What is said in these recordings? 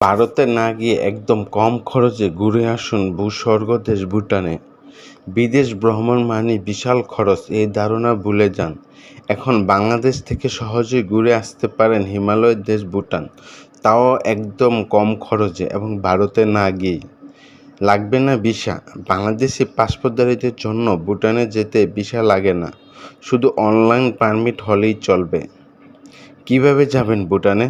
ভারতে না গিয়ে একদম কম খরচে ঘুরে আসুন ভূস্বর্গ দেশ ভুটানে। বিদেশ ভ্রমণ মানেই বিশাল খরচ, এই ধারণা ভুলে যান। এখন বাংলাদেশ থেকে সহজেই ঘুরে আসতে পারেন হিমালয়ের দেশ ভুটান। তাও একদম কম খরচে এবং ভারতে না গিয়েই। লাগবে না ভিসা। বাংলাদেশি পাসপোর্টধারীদের জন্য ভুটানে যেতে ভিসা লাগে না। শুধু অনলাইন পারমিট হলেই চলবে। কীভাবে যাবেন ভুটানে?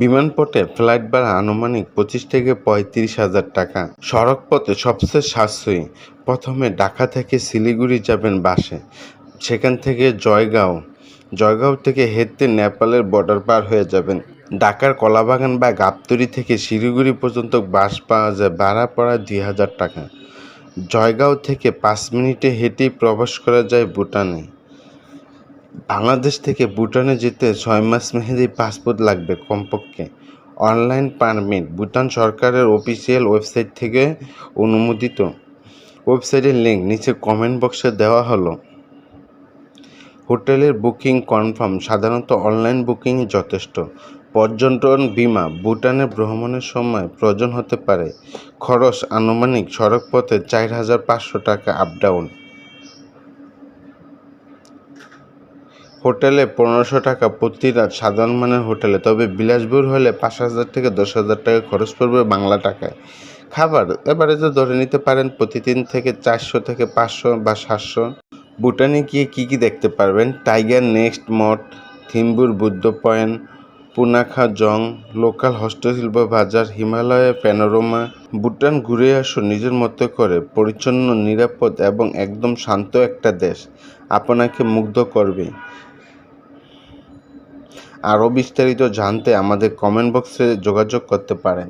বিমানপথে ফ্লাইট ভাড়া আনুমানিক পঁচিশ থেকে পঁয়ত্রিশ হাজার টাকা। সড়কপথে সবচেয়ে সাশ্রয়ী। প্রথমে ঢাকা থেকে শিলিগুড়ি যাবেন বাসে। সেখান থেকে জয়গাঁও। জয়গাঁও থেকে হেঁটে নেপালের বর্ডার পার হয়ে যাবেন। ঢাকার কলাবাগান বা গাবতলী থেকে শিলিগুড়ি পর্যন্ত বাস পাওয়া যায় ভাড়া পড়া দুই হাজার টাকা। জয়গাঁও থেকে পাঁচ মিনিটে হেঁটেই প্রবেশ করা যায় ভুটানে। বাংলাদেশ থেকে ভুটানে যেতে ছয় মাস মেহেদি পাসপোর্ট লাগবে কমপক্ষে। অনলাইন পারমিট, ভুটান সরকারের অফিসিয়াল ওয়েবসাইট থেকে অনুমোদিত। ওয়েবসাইটের লিঙ্ক নিচে কমেন্ট বক্সে দেওয়া হলো। হোটেলের বুকিং কনফার্ম, সাধারণত অনলাইন বুকিংই যথেষ্ট। পর্যটন বিমা, ভুটানে ভ্রমণের সময় প্রয়োজন হতে পারে। খরচ আনুমানিক সড়কপথে চার হাজার পাঁচশো টাকা আপ ডাউন হোটেলে পনেরোশো টাকা প্রতি রাত সাধারণ মানের হোটেলে, তবে বিলাসবহুল হলে পাঁচ হাজার থেকে দশ হাজার টাকা খরচ পড়বে বাংলা টাকায়। খাবার, এবারে যে ধরে নিতে পারেন প্রতিদিন থেকে চারশো থেকে পাঁচশো বা সাতশো। ভুটানে গিয়ে কী কী দেখতে পারবেন? টাইগার নেক্সট মঠ, থিম্বুর বুদ্ধ পয়েন্ট, পুনাখা জং, লোকাল হস্তশিল্প বাজার, হিমালয়ে প্যানোরোমা। ভুটান ঘুরে আসুন নিজের মতো করে, পরিচ্ছন্ন, নিরাপদ এবং একদম শান্ত একটা দেশ। আপনাকে মুগ্ধ করবে আরও বিস্তারিত জানতে আমাদের কমেন্ট বক্সে যোগাযোগ করতে পারেন।